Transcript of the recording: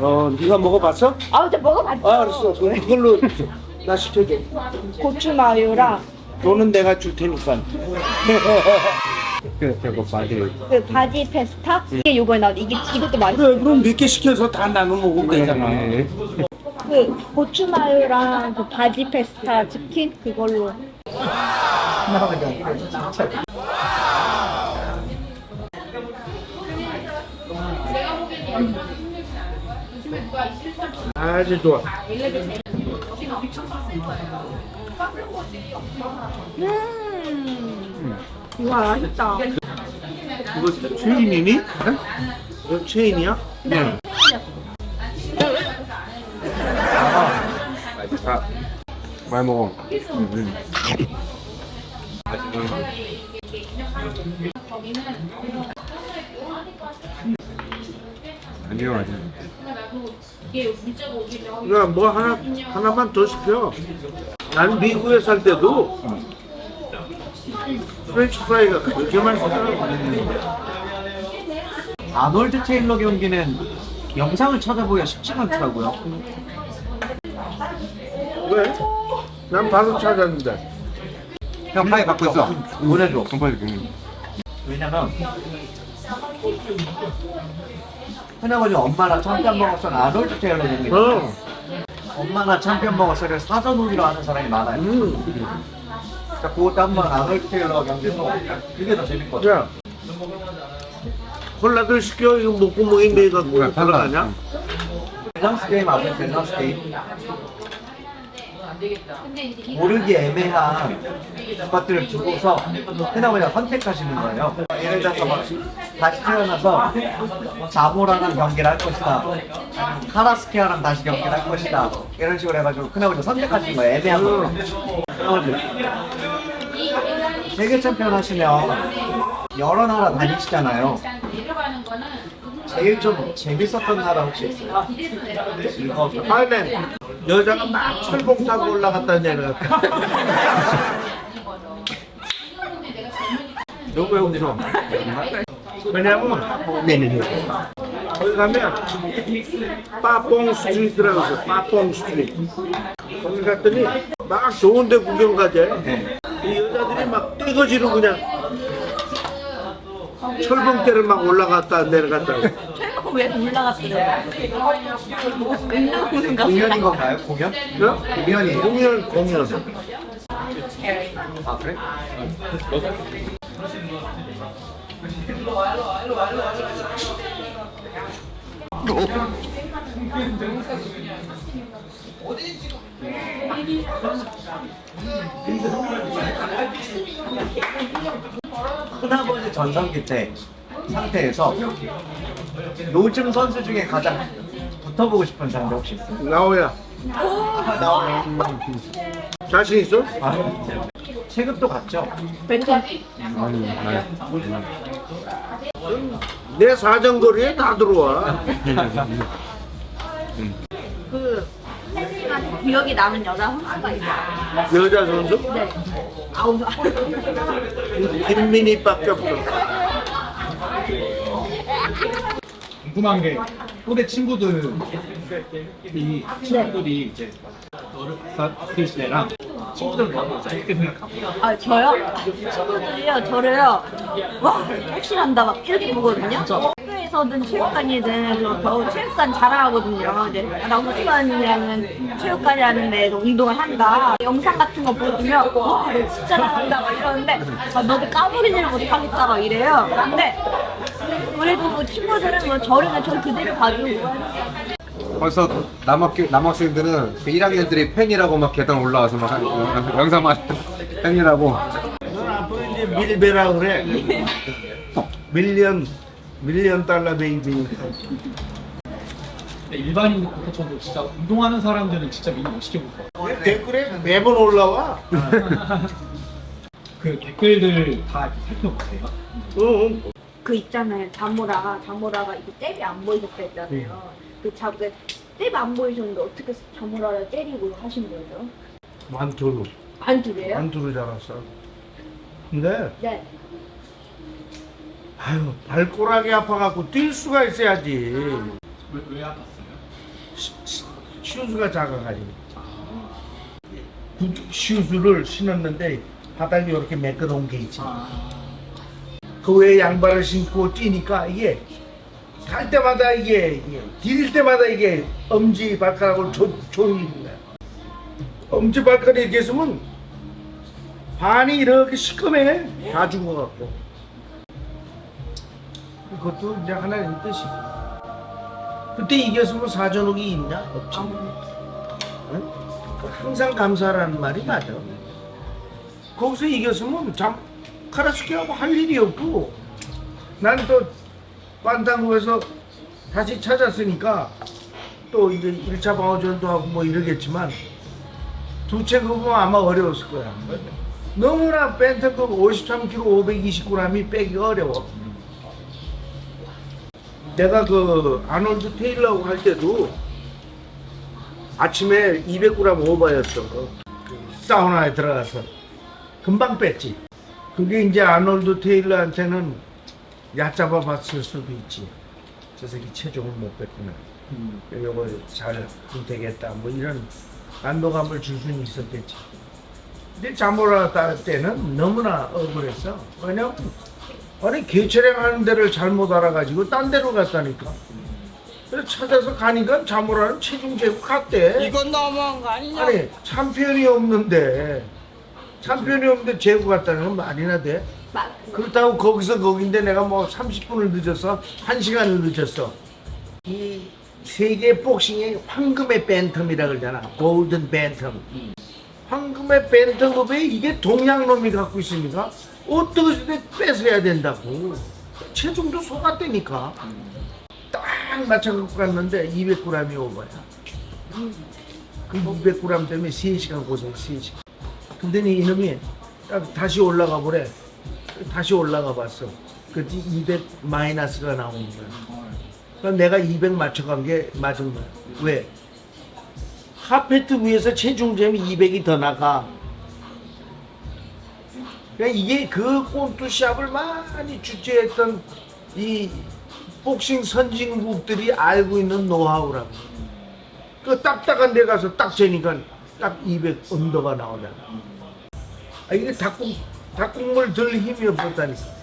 어, 네가 먹어봤어? 아, 저 먹어봤죠. 아, 알았어. 그럼 그걸로 나 시켜줘. 고추 마요랑 돈은 내가 줄 테니까. 그 저거 바지 그 바지 페스타 이게 요거에 나온 이게 이것도 맛있어. 그래, 그럼 몇 개 시켜서 다 나눠 먹으면 되잖아. 그 고추 마요랑 그 바지 페스타 치킨 그걸로. 아주 좋아. 음. 이거 맛있다. 이거 체인이니? 이거 체인이야? 네. 아, 많이 먹어 아니 요 아니요 야, 뭐 하나, 하나만 더 시켜. 나는 미국에 살 때도 프렌치 프라이가 그렇게 맛있더라고. 아놀드 테일러 경기는 영상을 찾아보기가 쉽지가 않더라고요. 왜? 난 바로 찾았는데. 형 파이 갖고 있어 보내줘. 손파이 응. 왜냐면 할아버지 엄마나 참견 먹었던 아놀드 테일러 어, 엄마나 참견 먹었어를 사전 후기로 하는 사람이 많아요. 음. 자, 그것도 한번 아놀드 테일러 경기도 그게 더 재밌거든. 자, 콜라들 시켜. 이거 목구멍에 매갖고 뭐야, 달라. 들어가냐? 밸런스 게임 아세요? 밸런스 게임. 모르기 애매한 것들을 두고서 그나마나 선택하시는 거예요. 예를 들어서 막 다시 태어나서 자모라랑 경기를 할 것이다. 카라스케아랑 다시 경기를 할 것이다. 이런 식으로 해가지고 그나마나 선택하시는 거예요. 애매한 거. 세계 챔피언 하시면 여러 나라 다니시잖아요. 제일 좀 재밌었던 나라 혹시 있어요? 이거 타일랜드. 여자가 막 철봉 타고 올라갔다 내려갔다. 누구의 운전? 왜냐면 네네네. 거기 가면 빠뽕 스트리트라고 있어. 빠뽕 스트리트. 거기 갔더니 막 좋은 데 구경 가재. 이 여자들이 막 떼거지로 그냥 철봉대를 막 올라갔다 내려갔다. 최고 왜 올라갔어요? 운동하는 거. 공연인 건가요? 공연? 어? 공연이에요? 공연 공연. 아 그래? 큰아버지 전성기 때 상태에서 요즘 선수 중에 가장 붙어보고 싶은 상대 혹시 있어요? 나오야. 자신 있어? 아, 체급도 같죠? 아니 아니 내 사정거리에 다 들어와. 그 선생님한테 기억이 남은 여자 선수가 있어요. 여자 선수? 네. 아우. 김민희밖에 없어. 궁금한 게 또래 친구들 이 친구들이 이제 너를 때랑 친구들은 가고 어떻게 생각하고. 아 저요? 친구들이요? 저를요? 와 확실한다 막 이렇게 보거든요 학교에서든 체육관이든 저 체육관 자랑하거든요. 이제 아, 나 호수관이라는 체육관이라는 데서 운동을 한다. 영상 같은 거 보여주면 와 너 진짜 잘한다. 막 이러는데 아, 너도 까불이지를 못하겠다 막 이래요. 근데 그래도 뭐 친구들은 뭐 저를 그냥 저 그대로 봐주고. 벌써 남학교 남학생들은 그 1학년들이 팬이라고 막 계단 올라와서 막 한- 어, 영상만 팬이라고. 넌 앞으로 이제 밀베라 그래. 밀리언 밀리언 달러 베이비. 일반인 포커쳐도 진짜 운동하는 사람들은 진짜 미리 못 시켜볼 것 같아요 댓글에 매번 올라와. 그 댓글들 다 이렇게 살펴보세요 응. 그 있잖아요 자모라 자모라가 이거 잽이 안 보이셨다 했잖아요 그 자꾸 잽안 보이셨는데 어떻게 자모라를 때리고 하신 거예요? 만투로 안 두래요? 만투로 자랐어. 근데 네 아유 발꼬락이 아파갖고 뛸 수가 있어야지. 왜, 왜 아팠어요? 슈즈가 작아가지고. 구- 슈즈를 신었는데 바닥이 이렇게 매끄러운 게 있지. 그 외에 양발을 신고 뛰니까 이게 갈 때마다 이게, 이게 디딜 때마다 이게 엄지 발가락을 조, 조이는 거야. 엄지 발가락이 이렇게 있으면 반이 이렇게 시커매 다 죽어갖고. 그것도 이제 하나님 뜻이. 그때 이겼으면 사전옥이 있냐? 없지. 응? 항상 감사라는 말이 맞아. 거기서 이겼으면 잠 카라스키하고 할 일이 없고 난 또 반탄국에서 다시 찾았으니까 또 이제 1차 방어전도 하고 뭐 이러겠지만 두채 그거 아마 어려웠을 거야. 너무나 벤트급 53kg 529g이 빼기가 어려워. 내가 그 아놀드 테일러하고 할 때도 아침에 200g 오버였어. 그 사우나에 들어가서 금방 뺐지. 그게 이제 아놀드 테일러한테는 얕잡아 봤을 수도 있지. 저 새끼 체중을 못 뺐구나. 요거 잘 되겠다. 뭐 이런 안도감을 줄 수는 있었겠지. 근데 자모라 딸 때는 너무나 억울했어. 왜냐면 아니 개체량 하는 데를 잘못 알아가지고 딴 데로 갔다니까. 그래서 찾아서 가니까 자모라는 체중 재고 갔대. 이건 너무한 거 아니냐? 아니 참편이 없는데 참편이 없는데 재고 갔다는 건 말이나 돼? 막 그렇다고 거기서 거긴데 내가 뭐 30분을 늦었어? 1시간을 늦었어. 이 세계 복싱의 황금의 벤텀이라 그러잖아. 골든 벤텀. 황금의 벤텀급에 이게 동양놈이 갖고 있으니까 어떻게 뺏어야 된다고. 체중도 속았다니까. 딱 맞춰 갖고 갔는데 200g이 오버야. 그 200g 때문에 3시간 고생, 3시간. 근데 이놈이 딱 다시 올라가 보래. 다시 올라가 봤어. 그때 200 마이너스가 나오는 거야. 그러니까 내가 200 맞춰간 게 맞은 거야. 왜? 카페트 위에서 체중점이 200이 더 나가. 그러니까 이게 그 꼰뚜샵을 많이 주최했던 이 복싱 선진국들이 알고 있는 노하우라고. 그 딱딱한 데 가서 딱 재니까 딱 200 언더가 나오잖아. 아, 이게 닭국, 닭국물 들 힘이 없었다니까.